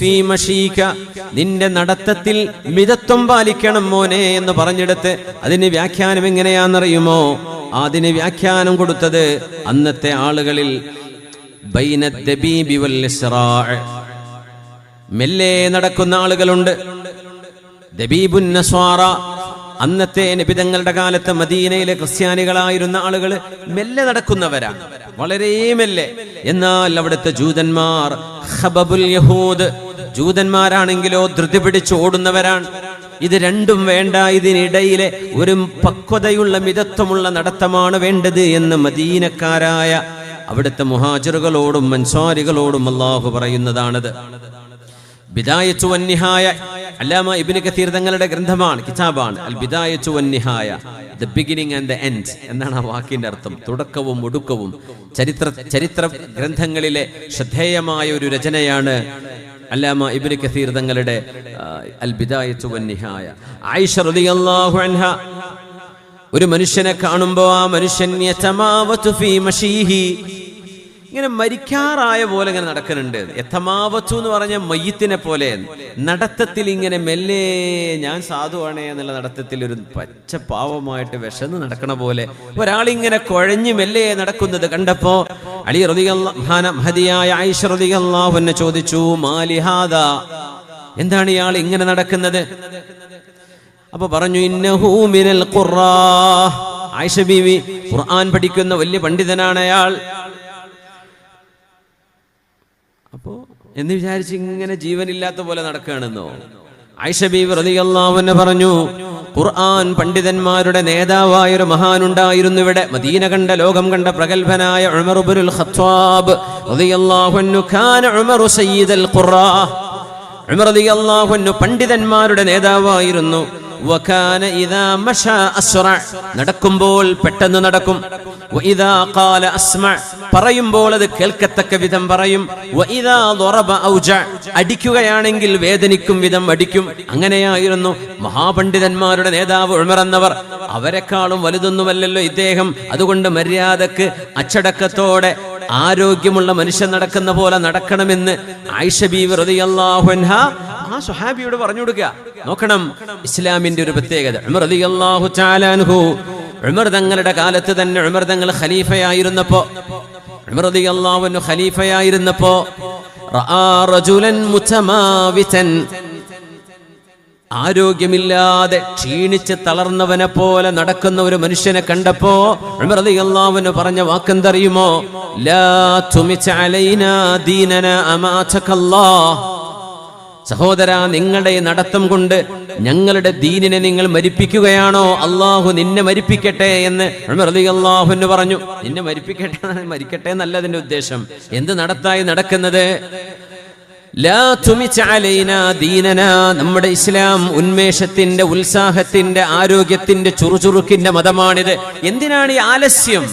ഫീ നിന്റെ നടത്തത്തിൽ മിതത്വം പാലിക്കണം മോനെ എന്ന് പറഞ്ഞെടുത്ത് അതിന് വ്യാഖ്യാനം എങ്ങനെയാണെന്നറിയുമോ? അതിന് വ്യാഖ്യാനം കൊടുത്തത് അന്നത്തെ ആളുകളിൽ. മെല്ലെ നടക്കുന്ന ആളുകളുണ്ട്. അന്നത്തെ നബിതങ്ങളുടെ കാലത്ത് മദീനയിലെ ക്രിസ്ത്യാനികളായിരുന്ന ആളുകൾ മെല്ലെ നടക്കുന്നവരാണ് വളരെ മെല്ലെ. എന്നാൽ അവിടുത്തെ ജൂതന്മാർ ഖബബുൽ യഹൂദ് ജൂതന്മാരാണെങ്കിലോ ധൃതി പിടിച്ച് ഓടുന്നവരാണ്. ഇത് രണ്ടും വേണ്ട ഇതിനിടയിലെ ഒരു പക്വതയുള്ള മിതത്വമുള്ള നടത്തമാണ് വേണ്ടത് എന്ന് മദീനക്കാരായ അവിടുത്തെ മുഹാജിറുകളോടും മൻസ്വാരികളോടും അള്ളാഹു പറയുന്നതാണത്. ബിദായച്ചു വന്നിഹായ അല്ലാമ ഇബ്നു കഥീർ തങ്ങളുടെ ഗ്രന്ഥമാണ് കിതാബാണ്. അൽ ബിദായച്ചു വന്നിഹായ the beginning and the end എന്നാണ് ആ വാക്കിന്റെ അർത്ഥം. തുടക്കവും ഒടുക്കവും ചരിത്ര ചരിത്ര ഗ്രന്ഥങ്ങളിലെ ശ്രദ്ധേയമായ ഒരു രചനയാണ് അല്ലാമ ഇബിന് കസീർ തങ്ങളുടെ റളിയല്ലാഹു അൻഹ ഒരു മനുഷ്യനെ കാണുമ്പോൾ ആ മനുഷ്യൻ ഇങ്ങനെ മരിക്കാറായ പോലെ ഇങ്ങനെ നടക്കുന്നുണ്ട്. എത്തമാവച്ചു എന്ന് പറഞ്ഞ മയ്യത്തിനെ പോലെ നടത്തത്തിൽ ഇങ്ങനെ മെല്ലെ ഞാൻ സാധുവാണേ എന്നുള്ള നടത്തത്തിൽ ഒരു പച്ച പാവമായിട്ട് വിശന്ന് നടക്കണ പോലെ ഒരാളിങ്ങനെ കുഴഞ്ഞു മെല്ലെ നടക്കുന്നത് കണ്ടപ്പോ അലി റതിയായ ആയിഷ ചോദിച്ചു മാലിഹാദ എന്താണ് ഇയാൾ ഇങ്ങനെ നടക്കുന്നത്? അപ്പൊ പറഞ്ഞു ഇന്നഹു മിനൽ ആയിഷ ബീവി ഖുർആൻ പഠിക്കുന്ന വലിയ പണ്ഡിതനാണ് അയാൾ. അപ്പോ എന്ന് വിചാരിച്ച് ഇങ്ങനെ ജീവനില്ലാത്ത പോലെ നടക്കുകയാണെന്നോ? പറഞ്ഞു ഖുർആൻ പണ്ഡിതന്മാരുടെ നേതാവായ ഒരു മഹാനുണ്ടായിരുന്നു ഇവിടെ. മദീന കണ്ട ലോകം കണ്ട പ്രഗത്ഭനായ ഖത്താബ് ഉമറു ഖുറാ. ഉമർ പണ്ഡിതന്മാരുടെ നേതാവായിരുന്നു. വകാന ഇദാ അസ്റ. നടക്കുമ്പോൾ പെട്ടെന്ന് നടക്കും. പറയുമ്പോൾ അത് കേൾക്കത്തക്ക വിധം പറയും. അടിക്കുകയാണെങ്കിൽ വേദനിക്കും വിധം അടിക്കും. അങ്ങനെയായിരുന്നു മഹാപണ്ഡിതന്മാരുടെ നേതാവ് ഉൾമറന്നവർ അവരെക്കാളും വലുതൊന്നുമല്ലല്ലോ ഇദ്ദേഹം. അതുകൊണ്ട് മര്യാദയ്ക്ക് അച്ചടക്കത്തോടെ ആരോഗ്യമുള്ള മനുഷ്യൻ നടക്കുന്ന പോലെ നടക്കണമെന്ന് ആയിഷ ബീവി റതിയല്ലാഹുൻഹ ആ സുഹാബിയോട് പറഞ്ഞു കൊടുക്കുക നോക്കണം ഇസ്ലാമിന്റെ ഒരു പ്രത്യേകത. ഉമർ തങ്ങളുടെ കാലത്ത് തന്നെ ഉമർ തങ്ങൾ ഖലീഫയായിരുന്നപ്പോ. ഉമർ അൻഹു ഖലീഫയായിരുന്നപ്പോ. ആരോഗ്യമില്ലാതെ ക്ഷീണിച്ച് തളർന്നവനെ പോലെ നടക്കുന്ന ഒരു മനുഷ്യനെ കണ്ടപ്പോ ഉമർ റളിയല്ലാഹു പറഞ്ഞ വാക്കെന്തറിയുമോ? ലാ തുമിച്ച ദീനന അമാതകല്ലാഹ്. സഹോദര നിങ്ങളുടെ നടത്തം കൊണ്ട് ഞങ്ങളുടെ ദീനിനെ നിങ്ങൾ മരിപ്പിക്കുകയാണോ? അള്ളാഹു നിന്നെ മരിപ്പിക്കട്ടെ എന്ന് അള്ളാഹു അൻഹു പറഞ്ഞു. നിന്നെ മരിപ്പിക്കട്ടെ മരിക്കട്ടെ എന്നല്ല അതിന്റെ ഉദ്ദേശം. എന്ത് നടത്തായി നടക്കുന്നത്? നമ്മുടെ ഇസ്ലാം ഉന്മേഷത്തിന്റെ ഉത്സാഹത്തിന്റെ ആരോഗ്യത്തിന്റെ ചുറുചുറുക്കിന്റെ മതമാണിത്. എന്തിനാണ് ഈ ആലസ്യം?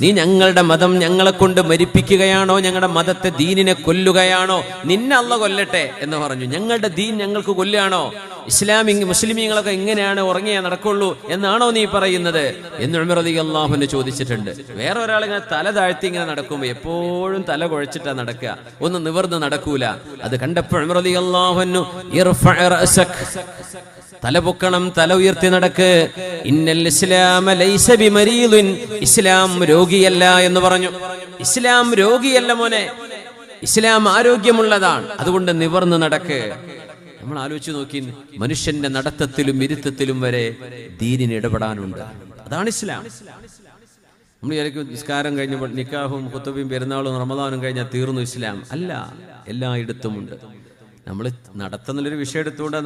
നീ ഞങ്ങളുടെ മതം ഞങ്ങളെ കൊണ്ട് മരിപ്പിക്കുകയാണോ? ഞങ്ങളുടെ മതത്തെ ദീനിനെ കൊല്ലുകയാണോ? നിന്നെ അല്ല കൊല്ലട്ടെ എന്ന് പറഞ്ഞു. ഞങ്ങളുടെ ദീൻ ഞങ്ങൾക്ക് കൊല്ലുകയാണോ? ഇസ്ലാമിങ് മുസ്ലിമീങ്ങളൊക്കെ എങ്ങനെയാണ് ഉറങ്ങിയാ നടക്കുള്ളൂ എന്നാണോ നീ പറയുന്നത്? എന്ന് ഉമറതി അള്ളാഹുവിനെ ചോദിച്ചിട്ടുണ്ട്. വേറെ ഒരാൾ ഇങ്ങനെ തല താഴ്ത്തി ഇങ്ങനെ നടക്കുമ്പോൾ എപ്പോഴും തല കുഴച്ചിട്ടാ നടക്കുക. ഒന്ന് നിവർന്ന് നടക്കൂല. അത് കണ്ടപ്പോൾ ഉമറതി അള്ളാഹുന്നു തല പൊക്കണം തല ഉയർത്തി നടക്ക്. ഇന്നൽ ഇസ്ലാമ ലൈസ ബിമരീദിൻ. ഇസ്ലാം രോഗിയല്ല എന്ന് പറഞ്ഞു. ഇസ്ലാം രോഗിയല്ല മോനെ. ഇസ്ലാം ആരോഗ്യമുള്ളതാണ്. അതുകൊണ്ട് നിവർന്ന് നടക്ക്. നമ്മൾ ആലോചിച്ച് നോക്കി മനുഷ്യന്റെ നടത്തത്തിലും ഇരുത്തത്തിലും വരെ ദീനിന് ഇടപെടാനുണ്ട്. അതാണ് ഇസ്ലാം. നമ്മൾ വിചാരിക്കും നിസ്കാരം കഴിഞ്ഞപ്പോൾ നിക്കാഹും കുത്തുബയും പെരുന്നാളും റമദാനും കഴിഞ്ഞാൽ തീർന്നു ഇസ്ലാം. അല്ല എല്ലായിടത്തുമുണ്ട്. നമ്മൾ നടത്തുന്നൊരു വിഷയം എടുത്തുകൊണ്ട്